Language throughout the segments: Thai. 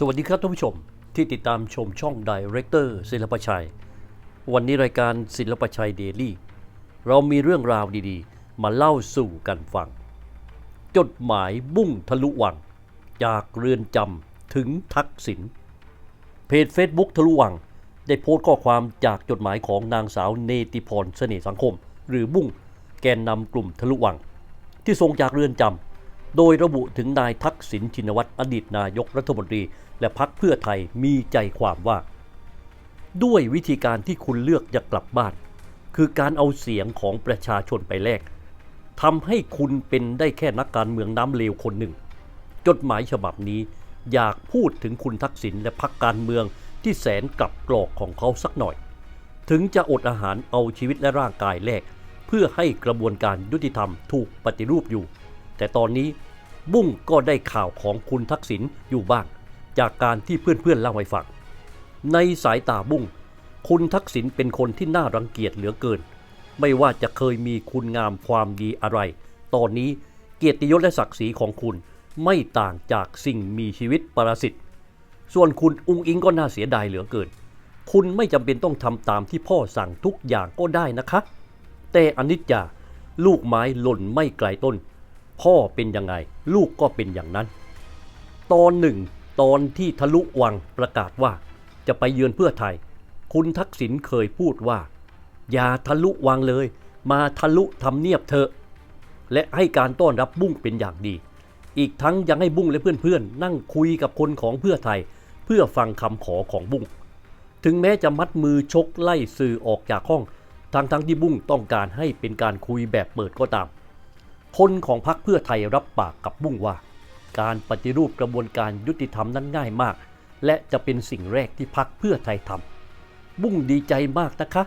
สวัสดีครับท่านผู้ชมที่ติดตามชมช่อง Director ศิลปชัย วันนี้รายการศิลปชัยเดลี่ เรามีเรื่องราวดีๆ มาเล่าสู่กันฟัง จดหมายบุ้งทะลุวัง จากเรือนจำถึงทักษิณเพจ Facebook ทะลุวัง ได้โพสต์ข้อความจากจดหมายของนางสาวเนติพรเสน่ห์สังคม หรือบุ้งแกนนำกลุ่มทะลุวัง ที่ส่งจากเรือนจำ โดยระบุถึงนายทักษิณชินวัตรอดีตนายกรัฐมนตรี และพักเพื่อไทยมีใจความว่า ด้วยวิธีการที่คุณเลือกจะกลับบ้าน คือการเอาเสียงของประชาชนไปแลกทำให้คุณเป็นได้แค่นักการเมืองน้ำเลวคนหนึ่ง จดหมายฉบับนี้อยากพูดถึงคุณทักษิณและพักการเมืองที่แสนกลับกรอกของเขาสักหน่อย ถึงจะอดอาหารเอาชีวิตและร่างกายแลกเพื่อให้กระบวนการยุติธรรมถูกปฏิรูปอยู่ แต่ตอนนี้ บุ้งก็ได้ข่าวของคุณทักษิณอยู่บ้าง จากการที่เพื่อนๆเล่าให้ฟัง ในสายตาบุ้งคุณทักษิณเป็นคนที่น่ารังเกียจเหลือเกิน ไม่ว่าจะเคยมีคุณงามความดีอะไร ตอนนี้เกียรติยศและศักดิ์ศรีของคุณไม่ต่างจากสิ่งมีชีวิตปรสิต ส่วนคุณอุงอิงก็น่าเสียดายเหลือเกิน คุณไม่จำเป็นต้องทำตามที่พ่อสั่งทุกอย่างก็ได้นะคะ แต่อนิจจาลูกไม้หล่นไม่ไกลต้น พ่อเป็นยังไง ลูกก็เป็นอย่างนั้น ตอนหนึ่ง ตอนที่ทะลุวังประกาศว่า จะไปเยือนเพื่อไทย คุณทักษิณเคยพูดว่า อย่าทะลุวังเลย มาทะลุทำเนียบเถอะและให้การต้อนรับบุ้งเป็นอย่างดี อีกทั้งยังให้บุ้งและเพื่อนๆ นั่งคุยกับคนของเพื่อไทย เพื่อฟังคำขอของบุ้ง ถึงแม้จะมัดมือชกไล่สื่อออกจากห้อง ทั้งทั้งๆที่บุ้งต้องการให้เป็นการคุยแบบเปิดก็ตาม คนของพรรคเพื่อไทยรับปากกับบุ้งว่า การปฏิรูปกระบวนการยุติธรรมนั้นง่ายมาก และจะเป็นสิ่งแรกที่พรรคเพื่อไทยทำบุ้งดีใจมากนะคะ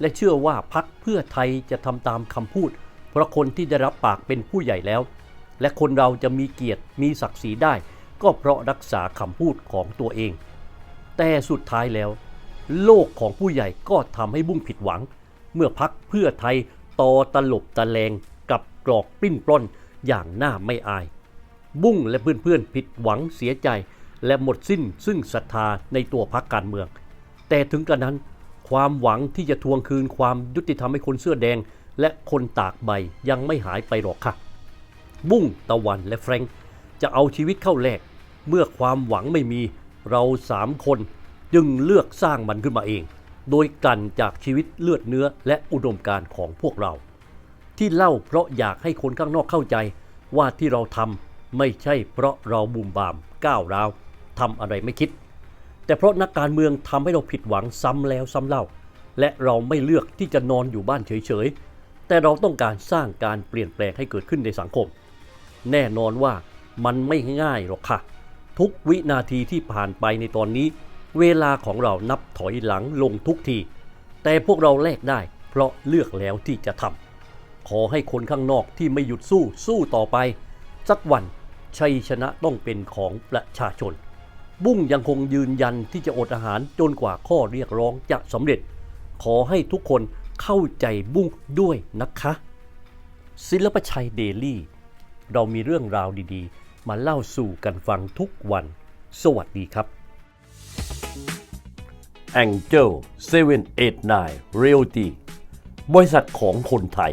และเชื่อว่าพรรคเพื่อไทยจะทำตามคำพูด เพราะคนที่ได้รับปากเป็นผู้ใหญ่แล้ว และคนเราจะมีเกียรติมีศักดิ์ศรีได้ ก็เพราะรักษาคำพูดของตัวเอง แต่สุดท้ายแล้ว โลกของผู้ใหญ่ก็ทำให้บุ้งผิดหวัง เมื่อพักเพื่อไทยต่อตลบตะแลง กรอกปลิ้นปล้นอย่างหน้าไม่อาย บุ้งและเพื่อนๆผิดหวังเสียใจ และหมดสิ้นซึ่งศรัทธาในตัวพักการเมือง แต่ถึงกระนั้น ความหวังที่จะทวงคืนความยุติธรรมให้คนเสื้อแดง และคนตากใบยังไม่หายไปหรอกค่ะ บุ้งตะวันและแฟรงค์จะเอาชีวิตเข้าแลกเมื่อความหวังไม่มีเราสามคนจึงเลือกสร้างมันขึ้นมาเอง โดยกันจากชีวิตเลือดเนื้อและอุดมการของพวกเรา ที่เล่าเพราะอยากให้คนข้างนอกเข้าใจ ว่าที่เราทำไม่ใช่เพราะเราบุ่มบามก้าวร้าวทำอะไรไม่คิด แต่เพราะนักการเมืองทำให้เราผิดหวังซ้ำแล้วซ้ำเล่า และเราไม่เลือกที่จะนอนอยู่บ้านเฉยๆ แต่เราต้องการสร้างการเปลี่ยนแปลงให้เกิดขึ้นในสังคม แน่นอนว่ามันไม่ง่ายหรอกค่ะ ทุกวินาทีที่ผ่านไปในตอนนี้ เวลาของเรานับถอยหลังลงทุกที แต่พวกเราแลกได้ เพราะเลือกแล้วที่จะทำ ขอให้คนข้างนอกที่ไม่หยุดสู้สู้ต่อไป สักวันชัยชนะต้องเป็นของประชาชน บุ้งยังคงยืนยันที่จะอดอาหารจนกว่าข้อเรียกร้องจะสำเร็จ ขอให้ทุกคนเข้าใจบุ้งด้วยนะคะ ศิลปชัยเดลี่ เรามีเรื่องราวดีๆ มาเล่าสู่กันฟังทุกวัน สวัสดีครับ Angel 789 Realty บริษัทของคนไทย